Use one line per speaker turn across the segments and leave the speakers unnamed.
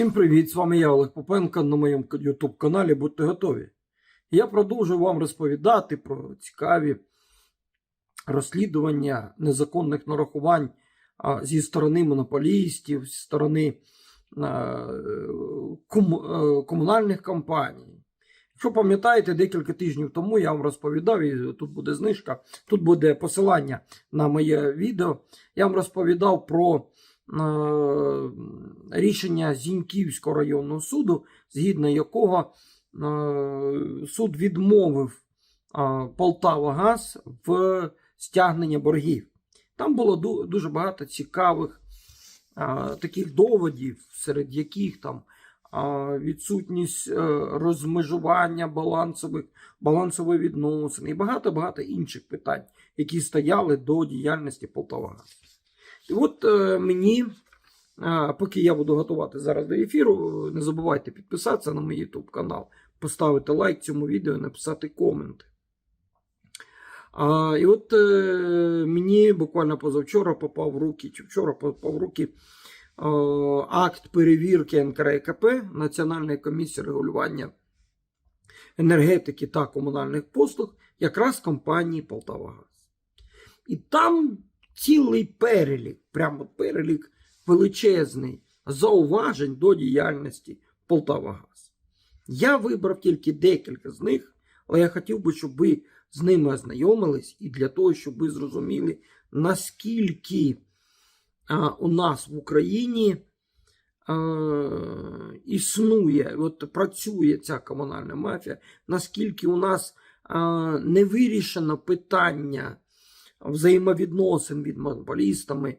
Всім привіт! З вами я Олег Попенко на моєму YouTube каналі Будьте готові. Я продовжую вам розповідати про цікаві розслідування незаконних нарахувань зі сторони монополістів, зі сторони комунальних компаній. Якщо пам'ятаєте, декілька тижнів тому я вам розповідав, і тут буде знижка, тут буде посилання на моє відео. Я вам розповідав про рішення Зіньківського районного суду, згідно якого е, суд відмовив е, Полтава-Газ в стягнення боргів. Там було дуже багато цікавих е, таких доводів, серед яких там е, відсутність е, розмежування балансових, балансової відносини і багато-багато інших питань, які стояли до діяльності Полтавагаз. І от е, мені, е, поки я буду готувати зараз до ефіру, е, не забувайте підписатися на мій YouTube канал, поставити лайк цьому відео написати коменти. А, і от е, мені буквально позавчора попав в руки, чи вчора попав в руки е, акт перевірки НКРКП Національної комісії регулювання енергетики та комунальних послуг, якраз компанії Полтавагаз. І там цілий перелік, прямо перелік величезний зауважень до діяльності Полтавагаз. Я вибрав тільки декілька з них, але я хотів би, щоб ви з ними ознайомились і для того, щоб ви зрозуміли, наскільки а, у нас в Україні а, існує, от працює ця комунальна мафія, наскільки у нас а, не вирішено питання взаємовідносин від монополістами,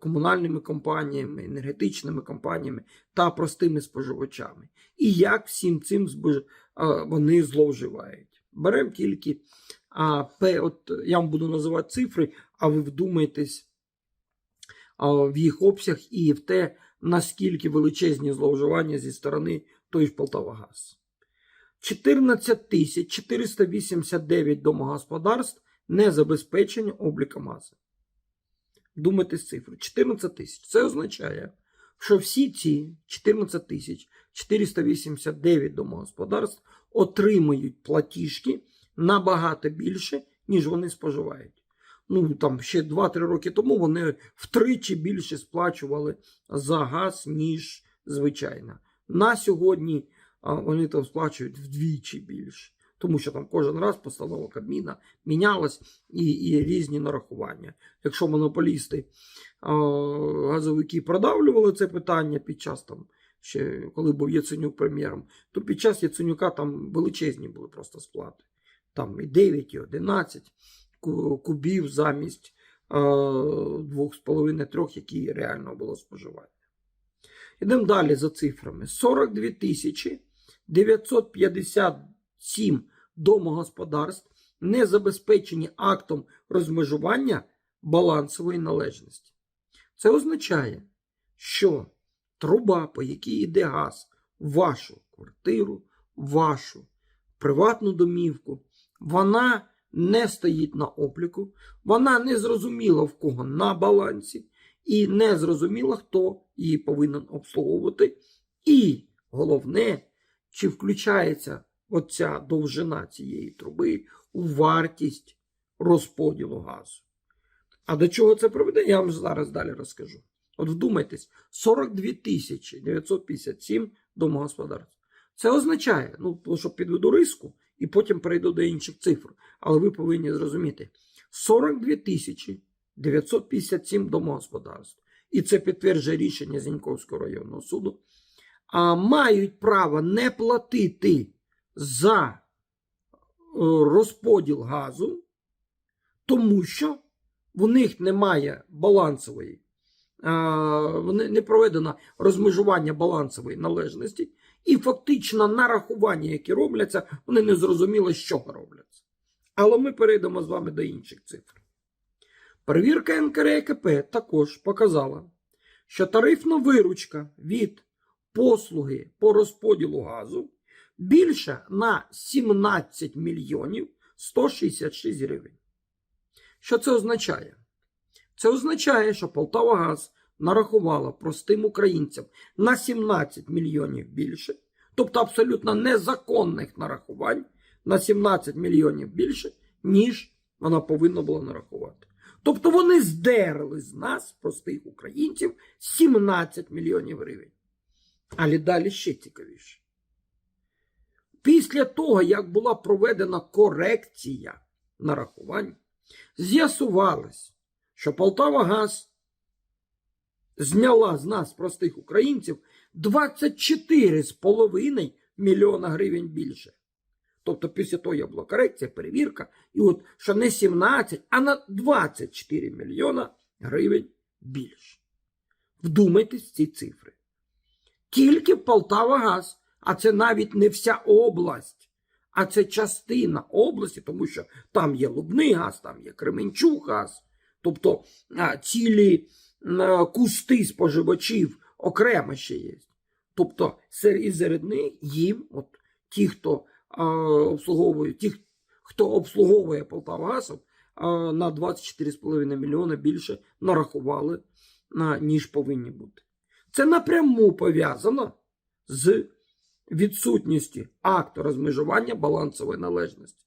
комунальними компаніями, енергетичними компаніями та простими споживачами. І як всім цим вони зловживають. Беремо тільки а, П, от я вам буду називати цифри, а ви вдумайтесь а, в їх обсяг і в те, наскільки величезні зловживання зі сторони той ж Полтавагаз. 14 тисяч 489 домогосподарств не забезпечені обліком газу. Думайте з цифри. 14 тисяч. Це означає, що всі ці 14 тисяч 489 домогосподарств отримують платіжки набагато більше, ніж вони споживають. Ну там ще 2-3 роки тому вони втричі більше сплачували за газ, ніж звичайно. На сьогодні вони там сплачують вдвічі більше. Тому що там кожен раз постанова Кабміна мінялась і, і різні нарахування. Якщо монополісти а, газовики продавлювали це питання під час там, ще коли був Яценюк прем'єром, то під час Яценюка там величезні були просто сплати. Там і 9, і 11 кубів замість е, 2,5-3, які реально було споживання. Ідемо далі за цифрами. 42 тисячі 957 домогосподарств не забезпечені актом розмежування балансової належності. Це означає, що труба, по якій йде газ вашу квартиру, вашу приватну домівку, вона не стоїть на обліку, вона не зрозуміла в кого на балансі, і не зрозуміла, хто її повинен обслуговувати. І головне, чи включається оця довжина цієї труби у вартість розподілу газу. А до чого це приведе, я вам зараз далі розкажу. От вдумайтесь, 42 тисячі 957 домогосподарств. Це означає, ну, що підведу риску і потім перейду до інших цифр. Але ви повинні зрозуміти: 42 тисячі 957 домогосподарств. І це підтверджує рішення Зіньковського районного суду. А мають право не платити за е, розподіл газу, тому що в них немає балансової, не проведено розмежування балансової належності, і фактично нарахування, які робляться, вони не зрозуміли, чого робляться. Але ми перейдемо з вами до інших цифр. Перевірка НКРЕКП також показала, що тарифна виручка від послуги по розподілу газу більша на 17 мільйонів 166 гривень. Що це означає? Це означає, що Полтавагаз нарахувала простим українцям на 17 мільйонів більше, тобто абсолютно незаконних нарахувань на 17 мільйонів більше, ніж вона повинна була нарахувати. Тобто вони здерли з нас, простих українців, 17 мільйонів гривень. Але далі ще цікавіше. Після того, як була проведена корекція нарахувань, з'ясувалось, що Полтава Газ зняла з нас, простих українців, 24,5 мільйона гривень більше. Тобто після того була корекція, перевірка, і от що не 17, а на 24 мільйона гривень більше. Вдумайтесь ці цифри. Тільки Полтава Газ, а це навіть не вся область, а це частина області, тому що там є Лубний газ, там є Кременчук газ, тобто цілі кусти споживачів окремо ще є. Тобто серед, серед їм, от ті, хто а, обслуговує, ті, хто обслуговує Полтавагазом, а, на 24,5 мільйона більше нарахували, а, ніж повинні бути. Це напряму пов'язано з відсутністю акту розмежування балансової належності.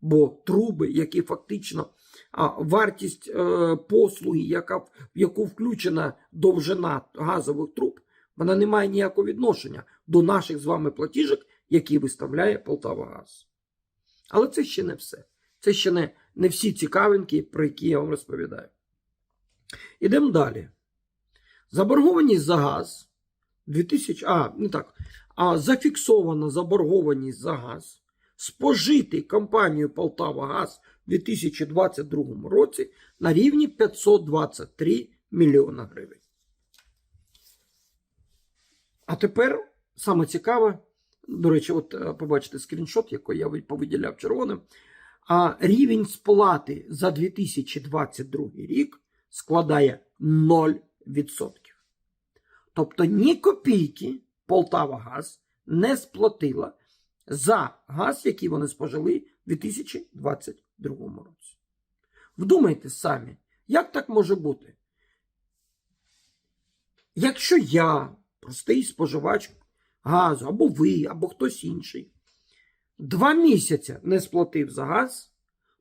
Бо труби, які фактично а, вартість е, послуги, яка, в яку включена довжина газових труб, вона не має ніякого відношення до наших з вами платіжок, які виставляє Полтавагаз. Але це ще не все. Це ще не, не всі цікавинки, про які я вам розповідаю. Ідемо далі. Заборгованість за газ 2000, а, не так, а зафіксована заборгованість за газ спожитий компанією Полтава Газ у 2022 році на рівні 523 мільйона гривень. А тепер саме цікаве, до речі, от е, побачите скріншот, який я повиділяв червоним. А рівень сплати за 2022 рік складає 0%. Тобто ні копійки Полтава Газ не сплатила за газ, який вони спожили в 2022 році. Вдумайте самі, як так може бути? Якщо я, простий споживач газу, або ви, або хтось інший, два місяці не сплатив за газ,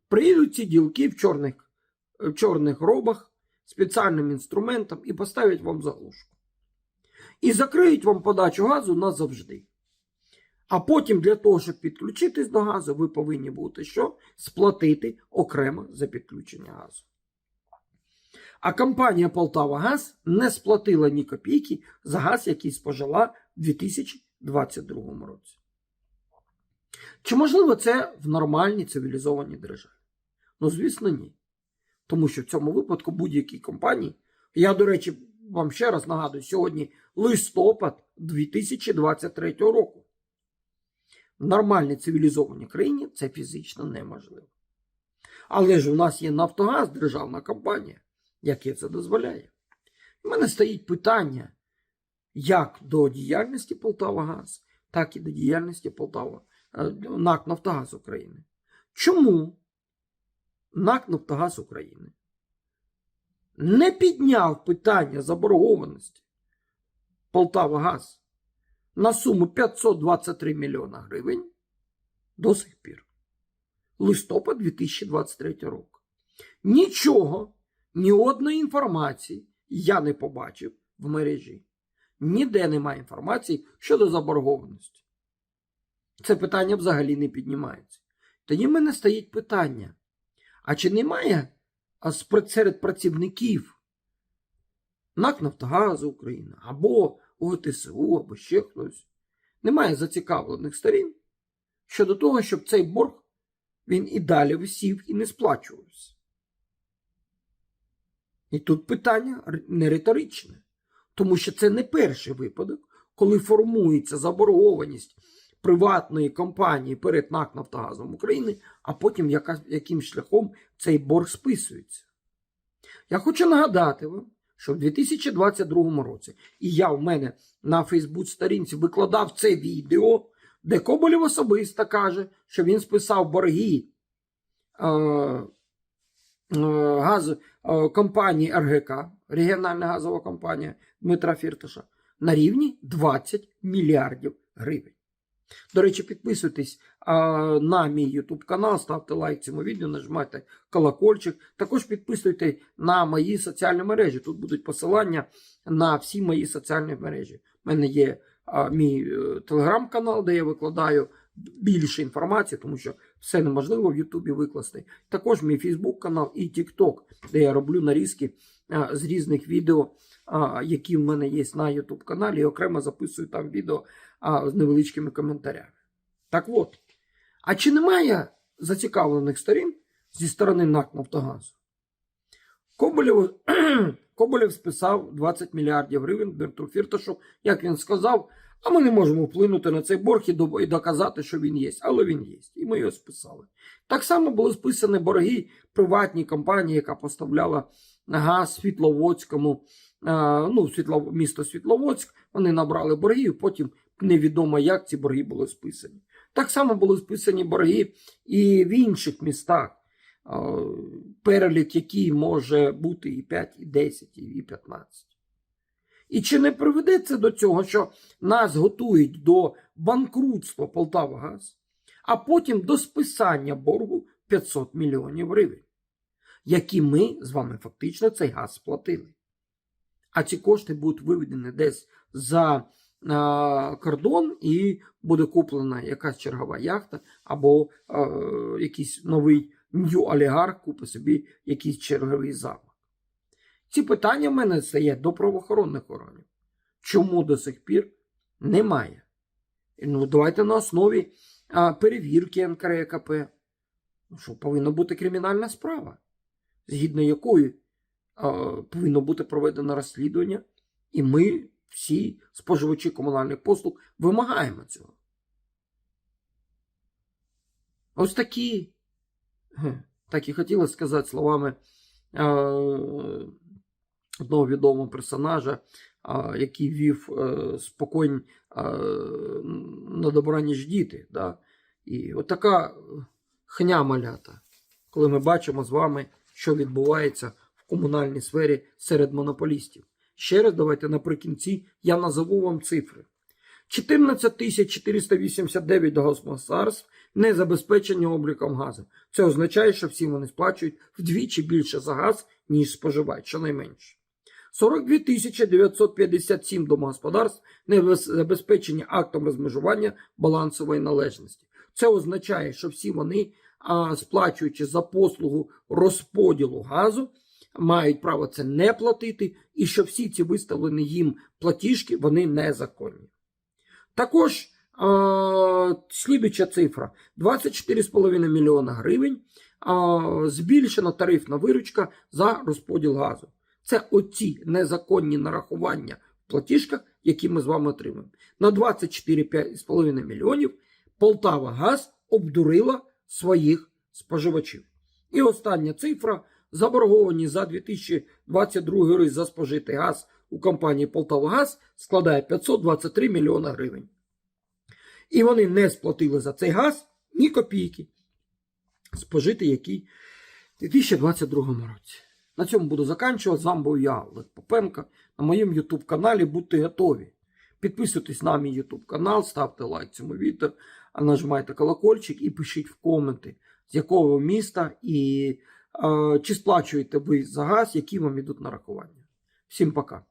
прийдуть ці ділки в чорних, в чорних робах спеціальним інструментом і поставлять вам заглушку. І закриють вам подачу газу назавжди. А потім для того, щоб підключитись до газу, ви повинні бути що? Сплатити окремо за підключення газу. А компанія Полтава Газ не сплатила ні копійки за газ, який спожила в 2022 році. Чи можливо це в нормальній цивілізованій державі? Ну, звісно, ні. Тому що в цьому випадку будь-якій компанії, я, до речі, вам ще раз нагадую, сьогодні листопад 2023 року. В нормальній цивілізованій країні це фізично неможливо. Але ж у нас є Нафтогаз, державна компанія, яке це дозволяє. У мене стоїть питання як до діяльності Полтавагаз, так і до діяльності Полтава е, НАК Нафтогаз України. Чому НАК Нафтогаз України не підняв питання заборгованості Полтавагаз на суму 523 мільйона гривень до сих пір. Листопад 2023 року. Нічого, ні одної інформації я не побачив в мережі. Ніде немає інформації щодо заборгованості. Це питання взагалі не піднімається. Тоді в мене стоїть питання: а чи немає серед працівників НАК Нафтогазу України або ОТСУ, або ще хтось, немає зацікавлених сторін щодо того, щоб цей борг він і далі висів і не сплачувався. І тут питання не риторичне, тому що це не перший випадок, коли формується заборгованість приватної компанії перед НАК Нафтогазом України, а потім яким шляхом цей борг списується. Я хочу нагадати вам, що в 2022 році, і я в мене на Фейсбук сторінці викладав це відео, де Коболєв особисто каже, що він списав борги е, е, газ, е, компанії РГК регіональна газова компанія Дмитра Фірташа, на рівні 20 мільярдів гривень. До речі, підписуйтесь на мій YouTube канал, ставте лайк цьому відео, нажимайте колокольчик. Також підписуйтесь на мої соціальні мережі. Тут будуть посилання на всі мої соціальні мережі. У мене є мій е, телеграм-канал, де я викладаю більше інформації, тому що все неможливо в Ютубі викласти. Також мій Фейсбук канал і TikTok, де я роблю нарізки з різних відео, які в мене є на YouTube каналі, і окремо записую там відео а, з невеличкими коментарями. Так от, а чи немає зацікавлених сторін зі сторони НАК Нафтогазу? Коболєв, Коболєв списав 20 мільярдів гривень Дмитру Фірташу, як він сказав, а ми не можемо вплинути на цей борг і доказати, що він є. Але він є. І ми його списали. Так само були списані борги приватній компанії, яка поставляла газ Світловодському, ну, місто Світловодськ. Вони набрали боргів, потім невідомо, як ці борги були списані. Так само були списані борги і в інших містах, перелік який може бути і 5, і 10, і 15. І чи не приведе це до цього, що нас готують до банкрутства Полтавагаз, а потім до списання боргу 500 мільйонів гривень, які ми з вами фактично цей газ сплатили. А ці кошти будуть виведені десь за кордон, і буде куплена якась чергова яхта, або а, якийсь новий нью олігарх купить собі якийсь черговий замок. Ці питання в мене стає до правоохоронних органів. Чому до сих пір немає? Ну, давайте на основі а, перевірки НКРКП. Ну, що повинна бути кримінальна справа, згідно якої а, повинно бути проведено розслідування, і ми, всі споживачі комунальних послуг, вимагаємо цього. Ось такі, так і хотілося сказати словами е, одного відомого персонажа, а, який вів е, споконь е, на добраніч діти. Да? І от така хня малята, коли ми бачимо з вами, що відбувається в комунальній сфері серед монополістів. Ще раз давайте наприкінці я назову вам цифри. 14 489 господарств не забезпечені обліком газу. Це означає, що всі вони сплачують вдвічі більше за газ, ніж споживають, щонайменше. 42 957 домогосподарств не забезпечені актом розмежування балансової належності. Це означає, що всі вони, сплачуючи за послугу розподілу газу, мають право це не платити, і що всі ці виставлені їм платіжки вони незаконні. Також е, слідуча цифра: 24,5 мільйона гривень е, збільшена тарифна виручка за розподіл газу. Це оці незаконні нарахування в платіжках, які ми з вами отримуємо. На 24,5 мільйонів Полтава Газ обдурила своїх споживачів. І остання цифра: заборгованість за 2022 рік за спожитий газ у компанії Полтавагаз складає 523 мільйона гривень. І вони не сплатили за цей газ ні копійки, спожитий який у 2022 році. На цьому буду заканчувати. З вами був я, Олег Попенко. На моєму YouTube каналі будьте готові. Підписуйтесь на мій YouTube канал, ставте лайк цьому відео, нажимайте колокольчик і пишіть в коменти, з якого міста і чи сплачуєте ви за газ, які вам ідуть нарахування. Всім пока.